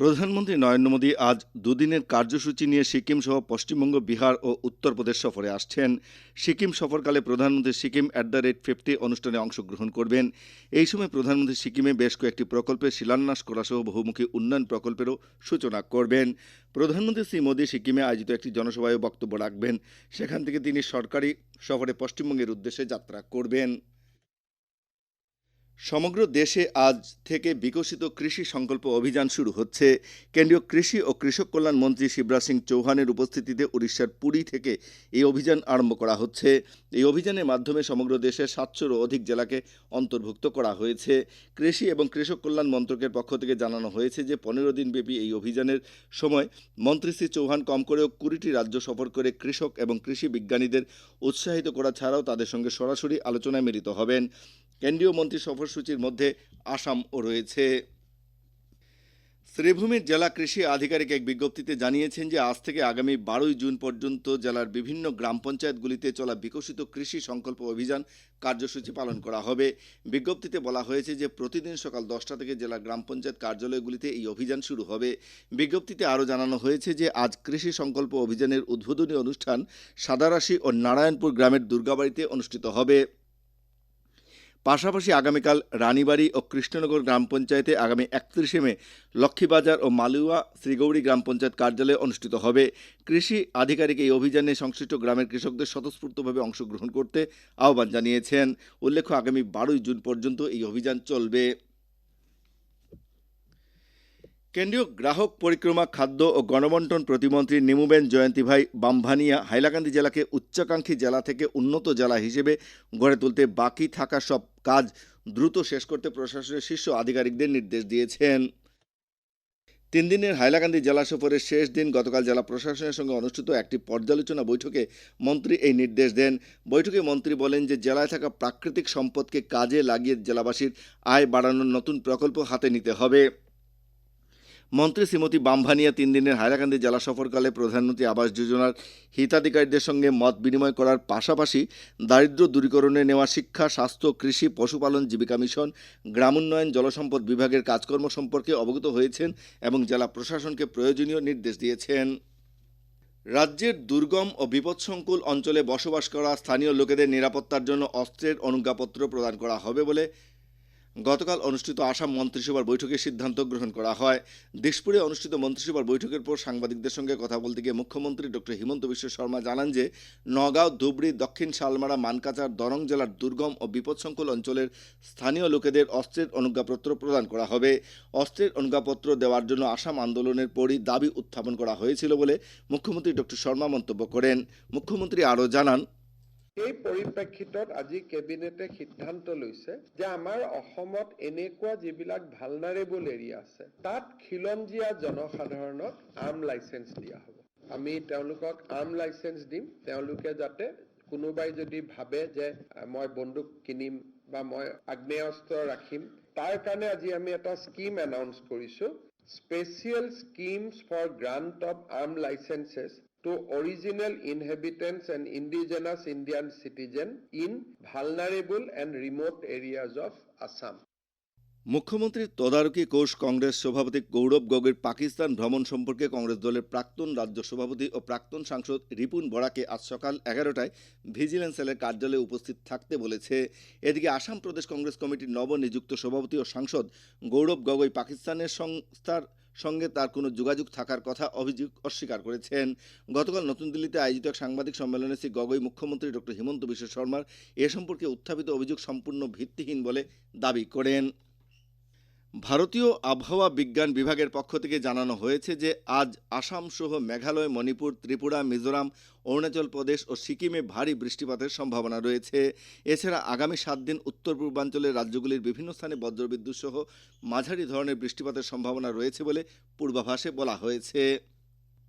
প্রধানমন্ত্রী নরেন্দ্র মোদী আজ দুদিনের কার্যসূচি নিয়ে সিকিম সহ পশ্চিমবঙ্গ, বিহার ও উত্তরপ্রদেশ সফরে আসছেন। সিকিম সফরকালে প্রধানমন্ত্রী Sikkim at the rate fifty অনুষ্ঠানে অংশগ্রহণ করবেন। এই সময় প্রধানমন্ত্রী সিকিমে বেশ কয়েকটি প্রকল্পের শিলান্যাস করা সহ বহুমুখী উন্নয়ন প্রকল্পেরও সূচনা করবেন। প্রধানমন্ত্রী শ্রী মোদী সিকিমে আয়োজিত একটি জনসভায় বক্তব্য রাখবেন। সেখান থেকে তিনি সরকারি সফরে পশ্চিমবঙ্গের উদ্দেশ্যে যাত্রা করবেন। সমগ্র দেশে আজ থেকে বিকশিত কৃষি সংকল্প অভিযান শুরু হচ্ছে। কেন্দ্রীয় কৃষি ও কৃষক কল্যাণ মন্ত্রী শিবরাজ সিং চৌহানের উপস্থিতিতে উড়িষ্যার পুরী থেকে এই অভিযান আরম্ভ করা হচ্ছে। এই অভিযানের মাধ্যমে সমগ্র দেশের সাতশোরও অধিক জেলাকে অন্তর্ভুক্ত করা হয়েছে। কৃষি এবং কৃষক কল্যাণ মন্ত্রকের পক্ষ থেকে জানানো হয়েছে যে, পনেরো দিনব্যাপী এই অভিযানের সময় মন্ত্রী শ্রী চৌহান কম করেও কুড়িটি রাজ্য সফর করে কৃষক এবং কৃষি বিজ্ঞানীদের উৎসাহিত করা ছাড়াও তাদের সঙ্গে সরাসরি আলোচনায় মিলিত হবেন। কেন্দ্রীয় মন্ত্রী সফরসূচির মধ্যে আসামও রয়েছে। শ্রীভূমির জেলা কৃষি আধিকারিক এক বিজ্ঞপ্তিতে জানিয়েছেন যে, আজ থেকে আগামী বারোই জুন পর্যন্ত জেলার বিভিন্ন গ্রাম পঞ্চায়েতগুলিতে চলা বিকশিত কৃষি সংকল্প অভিযান কার্যসূচি পালন করা হবে। বিজ্ঞপ্তিতে বলা হয়েছে যে, প্রতিদিন সকাল দশটা থেকে জেলা গ্রাম পঞ্চায়েত কার্যালয়গুলিতে এই অভিযান শুরু হবে। বিজ্ঞপ্তিতে আরও জানানো হয়েছে যে, আজ কৃষি সংকল্প অভিযানের উদ্বোধনী অনুষ্ঠান সাদারাশি ও নারায়ণপুর গ্রামের দুর্গাবাড়িতে অনুষ্ঠিত হবে। পাশাপাশি আগামীকাল রানীবাড়ি ও কৃষ্ণনগর গ্রাম পঞ্চায়েতে আগামী একত্রিশে মে লক্ষ্মীবাজার ও মালুয়া শ্রীগৌরী গ্রাম পঞ্চায়েত কার্যালয়ে অনুষ্ঠিত হবে। কৃষি আধিকারিক এই অভিযানে সংশ্লিষ্ট গ্রামের কৃষকদের স্বতঃস্ফূর্তভাবে অংশগ্রহণ করতে আহ্বান জানিয়েছেন। উল্লেখ্য, আগামী বারোই জুন পর্যন্ত এই অভিযান চলবে। কেন্দ্রীয় গ্রাহক পরিক্রমা, খাদ্য ও গণবন্টন প্রতিমন্ত্রী নিমুবেন জয়ন্তীভাই বামভানিয়া হাইলাকান্দি জেলাকে উচ্চাকাঙ্ক্ষী জেলা থেকে উন্নত জেলা হিসেবে গড়ে তুলতে বাকি থাকা সব কাজ দ্রুত শেষ করতে প্রশাসনের শীর্ষ আধিকারিকদের নির্দেশ দিয়েছেন। তিন দিনের হাইলাকান্দি জেলা সফরের শেষ দিন গতকাল জেলা প্রশাসনের সঙ্গে অনুষ্ঠিত একটি পর্যালোচনা বৈঠকে মন্ত্রী এই নির্দেশ দেন। বৈঠকে মন্ত্রী বলেন যে, জেলায় থাকা প্রাকৃতিক সম্পদকে কাজে লাগিয়ে জেলাবাসীর আয় বাড়ানোর নতুন প্রকল্প হাতে নিতে হবে। মন্ত্রী শ্রীমতী বামভানিয়া তিন দিনের হাইলাকান্দি জেলা সফরকালে প্রধানমন্ত্রী আবাস যোজনার হিতাধিকারীদের সঙ্গে মত বিনিময় করার পাশাপাশি দারিদ্র দূরীকরণে নেওয়া শিক্ষা, স্বাস্থ্য, কৃষি, পশুপালন, জীবিকা মিশন, গ্রামোন্নয়ন, জলসম্পদ বিভাগের কাজকর্ম সম্পর্কে অবগত হয়েছেন এবং জেলা প্রশাসনকে প্রয়োজনীয় নির্দেশ দিয়েছেন। রাজ্যের দুর্গম ও বিপদসংকুল অঞ্চলে বসবাস করা স্থানীয় লোকেদের নিরাপত্তার জন্য অস্ত্রের অনুজ্ঞাপত্র প্রদান করা হবে বলে গতকাল অনুষ্ঠিত আসাম মন্ত্রিসভার বৈঠকে সিদ্ধান্ত গ্রহণ করা হয়। দিশপুরে অনুষ্ঠিত মন্ত্রিসভার বৈঠকের পর সাংবাদিকদের সঙ্গে কথা বলতে গিয়ে মুখ্যমন্ত্রী ডক্টর হিমন্ত বিশ্ব শর্মা জানান যে, নগাঁও, ধুবড়ি, দক্ষিণ শালমারা মানকাচার দরং জেলার দুর্গম ও বিপদসংকুল অঞ্চলের স্থানীয় লোকেদের অস্ত্রের অনুজ্ঞাপত্র প্রদান করা হবে। অস্ত্রের অনুজ্ঞাপত্র দেওয়ার জন্য আসাম আন্দোলনের পরই দাবি উত্থাপন করা হয়েছিল বলে মুখ্যমন্ত্রী ডক্টর শর্মা মন্তব্য করেন। মুখ্যমন্ত্রী আরও জানান এই পৰিপ্ৰেক্ষিতত আজি কেবিনেটে সিদ্ধান্ত লৈছে যে আমাৰ অসমত এনেকুৱা যিবিলাক ভালনাৰেবল এৰিয়া আছে তাত খিলঞ্জীয়া জনসাধাৰণক আৰ্ম লাইচেঞ্চ দিয়া হ'ব। আমি তেওঁলোকক আৰ্ম লাইচেঞ্চ দিম। তেওঁলোকে যাতে কোনোবাই যদি ভাবে যে মই বন্দুক কিনিম বা মই আগ্নেয়াস্ত্ৰ ৰাখিম তাৰ কাৰণে আজি আমি এটা স্কিম এনাউন্স কৰিছো। Special schemes for grant of arm licences to original inhabitants and indigenous Indian citizen in vulnerable and remote areas of Assam. মুখ্যমন্ত্রীর তদারকি কোষ কংগ্রেস সভাপতি গৌরব গগৈর পাকিস্তান ভ্রমণ সম্পর্কে কংগ্রেস দলের প্রাক্তন রাজ্য সভাপতি ও প্রাক্তন সাংসদ রিপুন বরাকে আজ সকাল এগারোটায় ভিজিলেন্স সেলের কার্যালয়ে উপস্থিত থাকতে বলেছে এদিকে আসাম প্রদেশ কংগ্রেস কমিটির নবনিযুক্ত সভাপতি ও সাংসদ গৌরব গগৈ পাকিস্তানের সংস্থার সঙ্গে তার কোনো যোগাযোগ থাকার কথা অভিযোগ অস্বীকার করেছেন। গতকাল নতুন দিল্লিতে আয়োজিত এক সাংবাদিক সম্মেলনে শ্রী গগৈ মুখ্যমন্ত্রী ডক্টর হিমন্ত বিশ্ব শর্মার এ সম্পর্কে উত্থাপিত অভিযোগ সম্পূর্ণ ভিত্তিহীন বলে দাবি করেন। ভারতীয় আবহাওয়া বিজ্ঞান বিভাগের পক্ষ থেকে জানানো হয়েছে যে আজ আসাম সহ মেঘালয়, মণিপুর, ত্রিপুরা, মিজোরাম, অরুণাচল প্রদেশ ও সিকিমে ভারী বৃষ্টিপাতের সম্ভাবনা রয়েছে। এছাড়া আগামী সাত দিন উত্তর পূর্বাঞ্চলের রাজ্যগুলির বিভিন্ন স্থানে বজ্রবিদ্যুৎ সহ মাঝারি ধরনের বৃষ্টিপাতের সম্ভাবনা রয়েছে বলে পূর্বাভাসে বলা হয়েছে।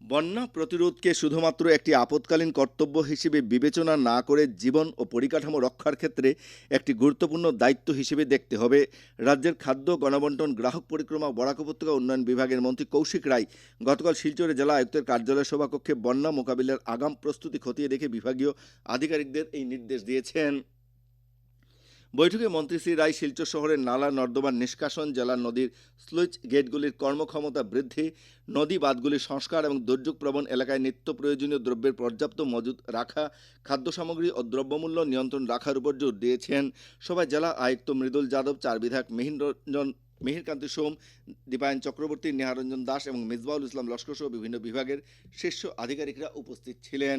বন্যা প্রতিরোধকে শুধুমাত্র একটি আপৎকালীন কর্তব্য হিসেবে বিবেচনা না করে জীবন ও পরিকাঠামো রক্ষার ক্ষেত্রে একটি গুরুত্বপূর্ণ দায়িত্ব হিসেবে দেখতে হবে। রাজ্যের খাদ্য, গণবন্টন, গ্রাহক পরিক্রমা, বরাক উপত্যকা উন্নয়ন বিভাগের মন্ত্রী কৌশিক রায় গতকাল শিলচরে জেলা আয়ুক্তের কার্যালয় সভাকক্ষে বন্যা মোকাবিলার আগাম প্রস্তুতি খতিয়ে দেখে বিভাগীয় আধিকারিকদের এই নির্দেশ দিয়েছেন। বৈঠকে মন্ত্রী শ্রী রায় শিলচর শহরের নালা নর্দমা নিষ্কাশন জেলার নদীর স্লুইচ গেটগুলির কর্মক্ষমতা বৃদ্ধি, নদী বাঁধগুলির সংস্কার এবং দুর্যোগপ্রবণ এলাকায় নিত্য প্রয়োজনীয় দ্রব্যের পর্যাপ্ত মজুদ রাখা খাদ্য সামগ্রী ও দ্রব্যমূল্য নিয়ন্ত্রণ রাখার উপর জোর দিয়েছেন সভায় জেলা আয়ুক্ত মৃদুল যাদব, চার বিধায়ক মিহিরঞ্জন মিহিরকান্তি সোম, দীপায়ন চক্রবর্তী, নেহারঞ্জন দাস এবং মিসবাউল ইসলাম লস্কর সহ বিভিন্ন বিভাগের শীর্ষ আধিকারিকরা উপস্থিত ছিলেন।